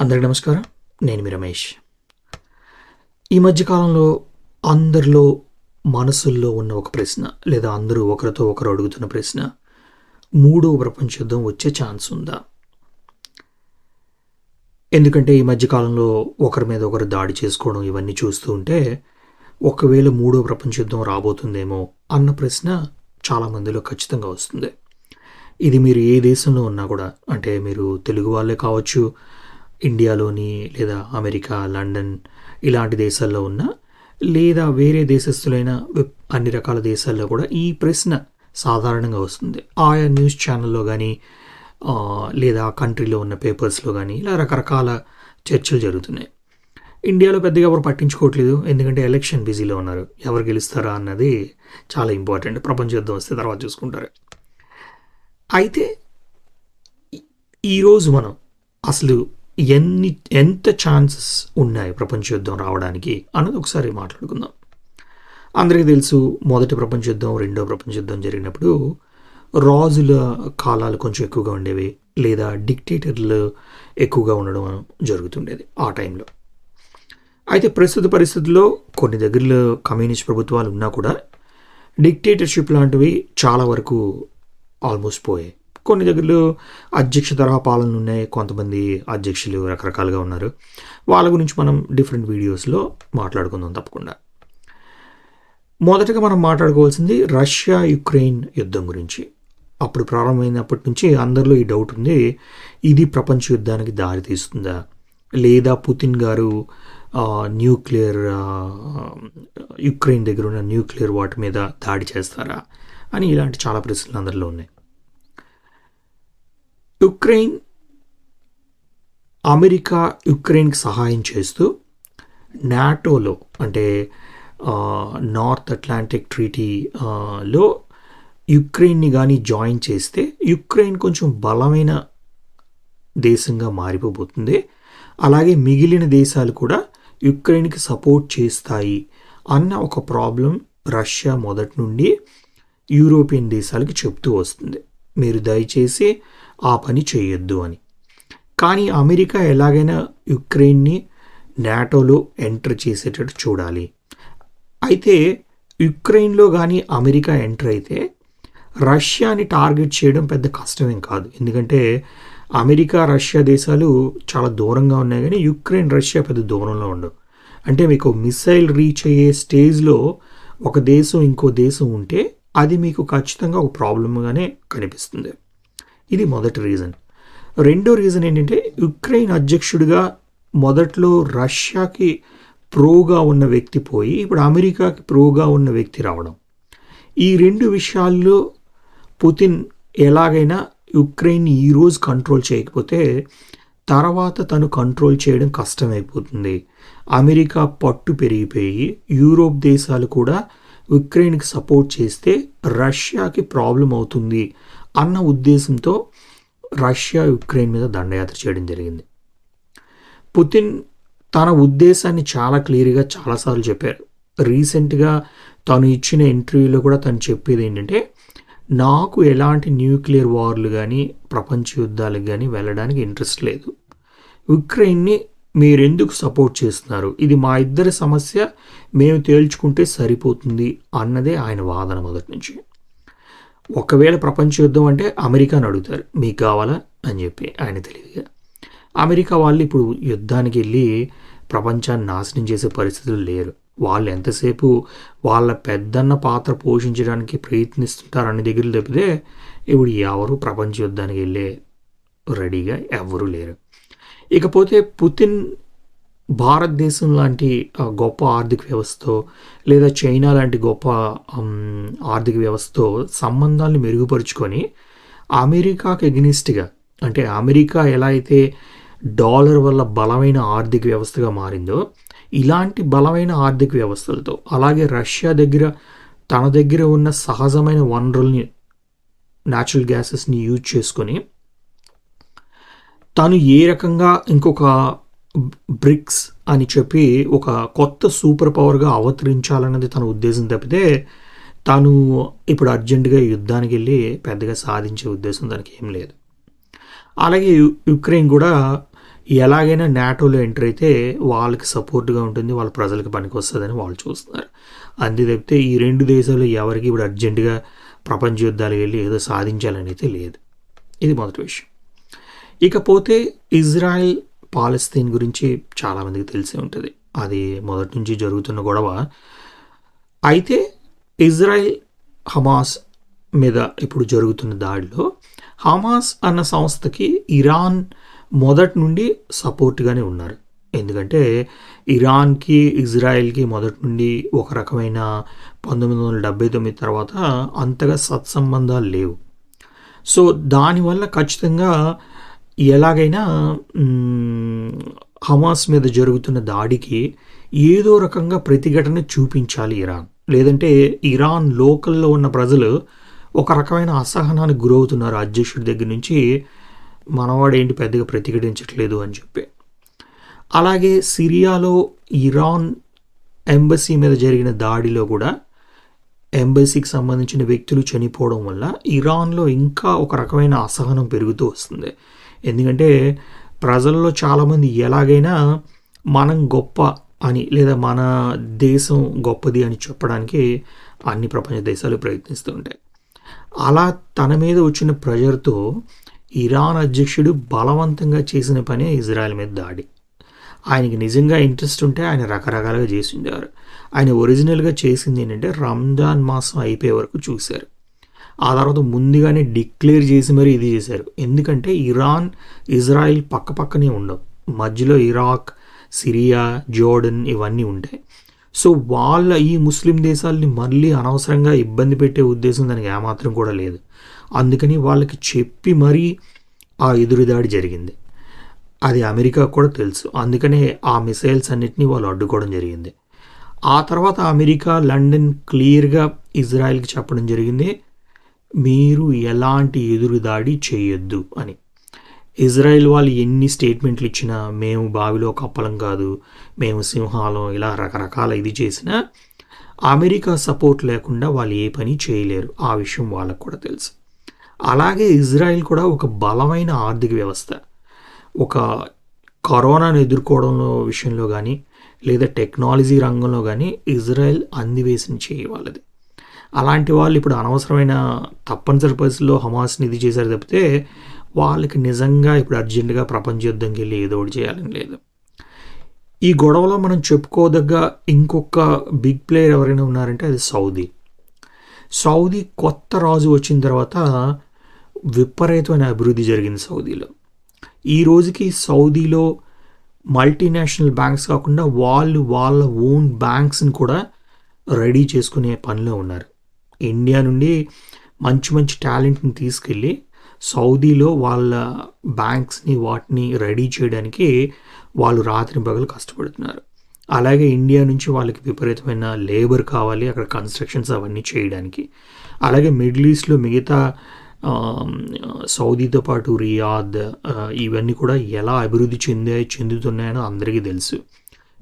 అందరికి నమస్కారం. నేను మీ రమేష్. ఈ మధ్యకాలంలో అందరిలో మనసుల్లో ఉన్న ఒక ప్రశ్న లేదా అందరూ ఒకరితో ఒకరు అడుగుతున్న ప్రశ్న మూడో ప్రపంచ యుద్ధం వచ్చే ఛాన్స్ ఉందా? ఎందుకంటే ఈ మధ్యకాలంలో ఒకరి మీద ఒకరు దాడి చేసుకోవడం ఇవన్నీ చూస్తూ ఉంటే ఒకవేళ మూడో ప్రపంచ యుద్ధం రాబోతుందేమో అన్న ప్రశ్న చాలామందిలో ఖచ్చితంగా వస్తుంది. ఇది మీరు ఏ దేశంలో ఉన్నా కూడా అంటే మీరు తెలుగు వాళ్ళే కావచ్చు ఇండియాలోని లేదా అమెరికా లండన్ ఇలాంటి దేశాల్లో ఉన్న లేదా వేరే దేశస్తులైన అన్ని రకాల దేశాల్లో కూడా ఈ ప్రశ్న సాధారణంగా వస్తుంది. ఆయా న్యూస్ ఛానల్లో కానీ లేదా ఆ కంట్రీలో ఉన్న పేపర్స్లో కానీ ఇలా రకరకాల చర్చలు జరుగుతున్నాయి. ఇండియాలో పెద్దగా ఎవరు పట్టించుకోవట్లేదు ఎందుకంటే ఎలక్షన్ బిజీలో ఉన్నారు. ఎవరు గెలుస్తారా అన్నది చాలా ఇంపార్టెంట్. ప్రపంచ యుద్ధం వస్తే తర్వాత చూసుకుంటారు. అయితే ఈరోజు మనం అసలు ఎన్ని ఎంత ఛాన్సెస్ ఉన్నాయి ప్రపంచ యుద్ధం రావడానికి అన్నది ఒకసారి మాట్లాడుకుందాం. అందరికీ తెలుసు మొదటి ప్రపంచ యుద్ధం రెండో ప్రపంచ యుద్ధం జరిగినప్పుడు రాజుల కాలాలు కొంచెం ఎక్కువగా ఉండేవి లేదా డిక్టేటర్లు ఎక్కువగా ఉండడం జరుగుతుండేది ఆ టైంలో. అయితే ప్రస్తుత పరిస్థితుల్లో కొన్ని దగ్గరలో కమ్యూనిస్ట్ ప్రభుత్వాలు ఉన్నా కూడా డిక్టేటర్షిప్ లాంటివి చాలా వరకు ఆల్మోస్ట్ పోయాయి. కొన్ని దగ్గరలో అధ్యక్ష తరహా పాలనలు ఉన్నాయి. కొంతమంది అధ్యక్షులు రకరకాలుగా ఉన్నారు. వాళ్ళ గురించి మనం డిఫరెంట్ వీడియోస్లో మాట్లాడుకుందాం తప్పకుండా. మొదటగా మనం మాట్లాడుకోవాల్సింది రష్యా యుక్రెయిన్ యుద్ధం గురించి. అప్పుడు ప్రారంభమైనప్పటి నుంచి అందరిలో ఈ డౌట్ ఉంది. ఇది ప్రపంచ యుద్ధానికి దారి తీస్తుందా? లేదా పుతిన్ గారు న్యూక్లియర్ యుక్రెయిన్ దగ్గర ఉన్న న్యూక్లియర్ వాటి మీద దాడి చేస్తారా? అని ఇలాంటి చాలా ప్రశ్నలు అందరిలో ఉన్నాయి. యుక్రెయిన్ అమెరికా యుక్రెయిన్కి సహాయం చేస్తూ నాటోలో అంటే నార్త్ అట్లాంటిక్ ట్రీటీ లో యుక్రెయిన్ని కానీ జాయిన్ చేస్తే యుక్రెయిన్ కొంచెం బలమైన దేశంగా మారిపోబోతుంది. అలాగే మిగిలిన దేశాలు కూడా యుక్రెయిన్కి సపోర్ట్ చేస్తాయి అన్న ఒక ప్రాబ్లం రష్యా మొదటి నుండి యూరోపియన్ దేశాలకి చెప్తూ వస్తుంది. మీరు దయచేసి ఆ పని చేయొద్దు అని. కానీ అమెరికా ఎలాగైనా యుక్రెయిన్ని నాటోలో ఎంటర్ చేసేటట్టు చూడాలి. అయితే యుక్రెయిన్లో కానీ అమెరికా ఎంటర్ అయితే రష్యాని టార్గెట్ చేయడం పెద్ద కష్టమేం కాదు. ఎందుకంటే అమెరికా రష్యా దేశాలు చాలా దూరంగా ఉన్నాయి కానీ యుక్రెయిన్ రష్యా పెద్ద దూరంలో ఉండవు. అంటే మీకు మిసైల్ రీచ్ అయ్యే స్టేజ్లో ఒక దేశం ఇంకో దేశం ఉంటే అది మీకు ఖచ్చితంగా ఒక ప్రాబ్లమ్గానే కనిపిస్తుంది. ఇది మొదటి రీజన్ రెండో రీజన్ ఏంటంటే యుక్రెయిన్ అధ్యక్షుడిగా మొదట్లో రష్యాకి ప్రోగా ఉన్న వ్యక్తి పోయి ఇప్పుడు అమెరికాకి ప్రోగా ఉన్న వ్యక్తి రావడం. ఈ రెండు విషయాల్లో పుతిన్ ఎలాగైనా యుక్రెయిన్ ఈరోజు కంట్రోల్ చేయకపోతే తర్వాత తను కంట్రోల్ చేయడం కష్టమైపోతుంది. అమెరికా పట్టు పెరిగిపోయి యూరోప్ దేశాలు కూడా యుక్రెయిన్కి సపోర్ట్ చేస్తే రష్యాకి ప్రాబ్లం అవుతుంది. అన్న ఉద్దేశంతో రష్యా యుక్రెయిన్ మీద దండయాత్ర చేయడం జరిగింది. పుతిన్ తన ఉద్దేశాన్ని చాలా క్లియర్గా చాలాసార్లు చెప్పారు. రీసెంట్గా తను ఇచ్చిన ఇంటర్వ్యూలో కూడా తను చెప్పేది ఏంటంటే నాకు ఎలాంటి న్యూక్లియర్ వార్లు కానీ ప్రపంచ యుద్ధాలకు కానీ వెళ్ళడానికి ఇంట్రెస్ట్ లేదు. యుక్రెయిన్ని మీరెందుకు సపోర్ట్ చేస్తున్నారు? ఇది మా ఇద్దరి సమస్య మేము తేల్చుకుంటే సరిపోతుంది అన్నదే ఆయన వాదన మొదటి నుంచి. ఒకవేళ ప్రపంచ యుద్ధం అంటే అమెరికాని అడుగుతారు. మీకు కావాలా? అని చెప్పి ఆయన తెలివిగా. అమెరికా వాళ్ళు ఇప్పుడు యుద్ధానికి వెళ్ళి ప్రపంచాన్ని నాశనం చేసే పరిస్థితులు లేరు. వాళ్ళు ఎంతసేపు వాళ్ళ పెద్దన్న పాత్ర పోషించడానికి ప్రయత్నిస్తుంటారు అన్ని దగ్గర తప్పితే ఇప్పుడు ఎవరు ప్రపంచ యుద్ధానికి వెళ్ళే రెడీగా ఎవరూ లేరు. ఇకపోతే పుతిన్ భారతదేశం లాంటి గొప్ప ఆర్థిక వ్యవస్థతో లేదా చైనా లాంటి గొప్ప ఆర్థిక వ్యవస్థతో సంబంధాలను మెరుగుపరుచుకొని అమెరికాకి ఎగ్నిస్ట్గా అంటే అమెరికా ఎలా అయితే డాలర్ వల్ల బలమైన ఆర్థిక వ్యవస్థగా మారిందో ఇలాంటి బలమైన ఆర్థిక వ్యవస్థలతో అలాగే రష్యా దగ్గర తన దగ్గర ఉన్న సహజమైన వనరుల్ని న్యాచురల్ గ్యాసెస్ని యూజ్ చేసుకొని తను ఏ రకంగా ఇంకొక బ్రిక్స్ అని చెప్పి ఒక కొత్త సూపర్ పవర్గా అవతరించాలన్నది తన ఉద్దేశం తప్పితే తాను ఇప్పుడు అర్జెంటుగా యుద్ధానికి వెళ్ళి పెద్దగా సాధించే ఉద్దేశం దానికి ఏం లేదు. అలాగే యుక్రెయిన్ కూడా ఎలాగైనా నాటోలో ఎంటర్ అయితే వాళ్ళకి సపోర్ట్గా ఉంటుంది వాళ్ళ ప్రజలకు పనికి వస్తుందని వాళ్ళు చూస్తున్నారు. అంతే తప్పితే ఈ రెండు దేశాలు ఎవరికి ఇప్పుడు అర్జెంటుగా ప్రపంచ యుద్ధాలు వెళ్ళి ఏదో సాధించాలని అయితే లేదు. ఇది మొదటి విషయం. ఇకపోతే ఇజ్రాయెల్ పాలస్తీన్ గురించి చాలామందికి తెలిసే ఉంటుంది. అది మొదటి నుంచి జరుగుతున్న గొడవ. అయితే ఇజ్రాయెల్ హమాస్ మీద ఇప్పుడు జరుగుతున్న దాడిలో హమాస్ అన్న సంస్థకి ఇరాన్ మొదటి నుండి సపోర్ట్గానే ఉన్నారు. ఎందుకంటే ఇరాన్కి ఇజ్రాయెల్కి మొదటి నుండి ఒక రకమైన పంతొమ్మిది వందల డెబ్బై తొమ్మిది తర్వాత అంతగా సత్సంబంధాలు లేవు. సో దానివల్ల ఖచ్చితంగా ఎలాగైనా హమాస్ మీద జరుగుతున్న దాడికి ఏదో రకంగా ప్రతిఘటన చూపించాలి ఇరాన్. లేదంటే ఇరాన్ లోకల్లో ఉన్న ప్రజలు ఒక రకమైన అసహనానికి గురవుతున్నారు అధ్యక్షుడి దగ్గర నుంచి. మనవాడు ఏంటి పెద్దగా ప్రతిఘటించట్లేదు అని చెప్పి. అలాగే సిరియాలో ఇరాన్ ఎంబసీ మీద జరిగిన దాడిలో కూడా ఎంబసీకి సంబంధించిన వ్యక్తులు చనిపోవడం వల్ల ఇరాన్లో ఇంకా ఒక రకమైన అసహనం పెరుగుతూ వస్తుంది. ఎందుకంటే ప్రజల్లో చాలామంది ఎలాగైనా మనం గొప్ప అని లేదా మన దేశం గొప్పది అని చెప్పడానికి అన్ని ప్రపంచ దేశాలు ప్రయత్నిస్తూ ఉంటాయి. అలా తన మీద వచ్చిన ప్రెజర్తో ఇరాన్ అధ్యక్షుడు బలవంతంగా చేసిన పనే ఇజ్రాయెల్ మీద దాడి. ఆయనకి నిజంగా ఇంట్రెస్ట్ ఉంటే ఆయన రకరకాలుగా చేసి ఉండేవారు ఆయన ఒరిజినల్గా చేసింది ఏంటంటే రంజాన్ మాసం అయిపోయే వరకు చూశారు. ఆ తర్వాత ముందుగానే డిక్లేర్ చేసి మరీ ఇది చేశారు. ఎందుకంటే ఇరాన్ ఇజ్రాయిల్ పక్క పక్కనే ఉండవు. మధ్యలో ఇరాక్ సిరియా జోర్డన్ ఇవన్నీ ఉంటాయి. సో వాళ్ళ ఈ ముస్లిం దేశాలని మళ్ళీ అనవసరంగా ఇబ్బంది పెట్టే ఉద్దేశం దానికి ఏమాత్రం కూడా లేదు. అందుకని వాళ్ళకి చెప్పి మరీ ఆ ఎదురుదాడి జరిగింది. అది అమెరికా కూడా తెలుసు. అందుకనే ఆ మిసైల్స్ అన్నిటినీ వాళ్ళు అడ్డుకోవడం జరిగింది. ఆ తర్వాత అమెరికా లండన్ క్లియర్గా ఇజ్రాయెల్కి చెప్పడం జరిగింది. మీరు ఎలాంటి ఎదురుదాడి చేయొద్దు అని. ఇజ్రాయెల్ వాళ్ళు ఎన్ని స్టేట్మెంట్లు ఇచ్చినా మేము బావిలో కప్పలం కాదు మేము సింహాలం ఇలా రకరకాల ఇది చేసినా అమెరికా సపోర్ట్ లేకుండా వాళ్ళు ఏ పని చేయలేరు. ఆ విషయం వాళ్ళకు కూడా తెలుసు. అలాగే ఇజ్రాయెల్ కూడా ఒక బలమైన ఆర్థిక వ్యవస్థ. ఒక కరోనాను ఎదుర్కోవడంలో విషయంలో కానీ లేదా టెక్నాలజీ రంగంలో కానీ ఇజ్రాయెల్ అందివేసిన చేయి వాళ్ళది. అలాంటి వాళ్ళు ఇప్పుడు అనవసరమైన తప్పనిసరి పరిస్థితుల్లో హమాస్ని ఇది చేశారు తప్పితే వాళ్ళకి నిజంగా ఇప్పుడు అర్జెంటుగా ప్రపంచ యుద్ధంకి వెళ్ళి ఏదో ఒకటి చేయాలని లేదు. ఈ గొడవలో మనం చెప్పుకోదగ్గ ఇంకొక బిగ్ ప్లేయర్ ఎవరైనా ఉన్నారంటే అది సౌదీ. సౌదీ కొత్త రాజు వచ్చిన తర్వాత విపరీతమైన అభివృద్ధి జరిగింది సౌదీలో. ఈ రోజుకి సౌదీలో మల్టీనేషనల్ బ్యాంక్స్ కాకుండా వాళ్ళు వాళ్ళ ఓన్ బ్యాంక్స్ని కూడా రెడీ చేసుకునే పనిలో ఉన్నారు. ఇండియా నుండి మంచి మంచి టాలెంట్ని తీసుకెళ్ళి సౌదీలో వాళ్ళ బ్యాంక్స్ని వాటిని రెడీ చేయడానికి వాళ్ళు రాత్రి పగలు కష్టపడుతున్నారు. అలాగే ఇండియా నుంచి వాళ్ళకి విపరీతమైన లేబర్ కావాలి అక్కడ కన్స్ట్రక్షన్స్ అవన్నీ చేయడానికి. అలాగే మిడిల్ ఈస్ట్లో మిగతా సౌదీతో పాటు రియాద్ ఇవన్నీ కూడా ఎలా అభివృద్ధి చెందాయి చెందుతున్నాయని అందరికీ తెలుసు.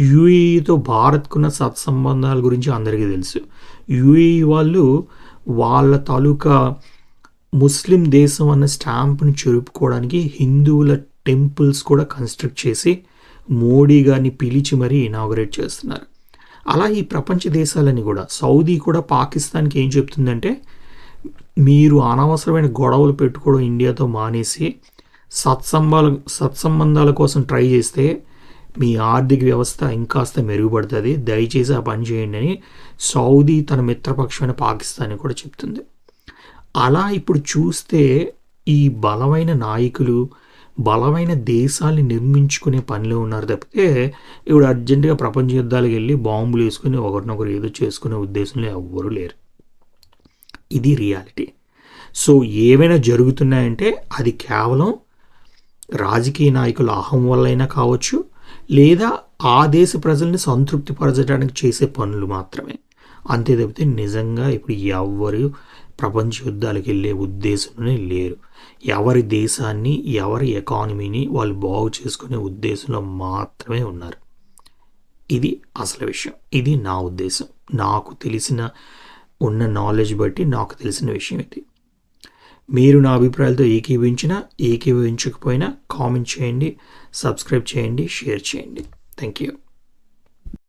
యుఏఈతో భారత్కున్న సత్సంబంధాల గురించి అందరికీ తెలుసు. యుఏఈ వాళ్ళు వాళ్ళ తాలూకా ముస్లిం దేశం అన్న స్టాంప్ని చెరుపుకోవడానికి హిందువుల టెంపుల్స్ కూడా కన్స్ట్రక్ట్ చేసి మోడీ గారిని పిలిచి మరీ ఇనాగరేట్ చేస్తున్నారు. అలా ఈ ప్రపంచ దేశాలని కూడా సౌదీ కూడా పాకిస్తాన్కి ఏం చెప్తుందంటే మీరు అనవసరమైన గొడవలు పెట్టుకోవడం ఇండియాతో మానేసి సత్సంబాల సత్సంబంధాల కోసం ట్రై చేస్తే మీ ఆర్థిక వ్యవస్థ ఇంకాస్త మెరుగుపడుతుంది. దయచేసి ఆ పని చేయండి అని సౌదీ తన మిత్రపక్షమైన పాకిస్తాన్ కూడా చెప్తుంది. అలా ఇప్పుడు చూస్తే ఈ బలమైన నాయకులు బలమైన దేశాల్ని నిర్మించుకునే పనిలో ఉన్నారు తప్పితే ఇప్పుడు అర్జెంటుగా ప్రపంచ యుద్ధాలకు వెళ్ళి బాంబులు వేసుకుని ఒకరినొకరు ఏదో చేసుకునే ఉద్దేశంలో ఎవ్వరూ లేరు. ఇది రియాలిటీ. సో ఏమైనా జరుగుతున్నాయంటే అది కేవలం రాజకీయ నాయకుల అహం వల్లైనా కావచ్చు లేదా ఆ దేశ ప్రజల్ని సంతృప్తిపరచడానికి చేసే పనులు మాత్రమే. అంతే తప్పితే నిజంగా ఇప్పుడు ఎవ్వరు ప్రపంచ యుద్ధాలకు వెళ్ళే ఉద్దేశంలోనే లేరు. ఎవరి దేశాన్ని ఎవరి ఎకానమీని వాళ్ళు బాగు చేసుకునే ఉద్దేశంలో మాత్రమే ఉన్నారు. ఇది అసలు విషయం. ఇది నా ఉద్దేశం. నాకు తెలిసిన ఉన్న నాలెడ్జ్ బట్టి నాకు తెలిసిన విషయం ఇది. మీరు నా అభిప్రాయాలతో ఏకీభవించినా ఏకీభవించకపోయినా కామెంట్ చేయండి సబ్స్క్రైబ్ చేయండి షేర్ చేయండి. Thank you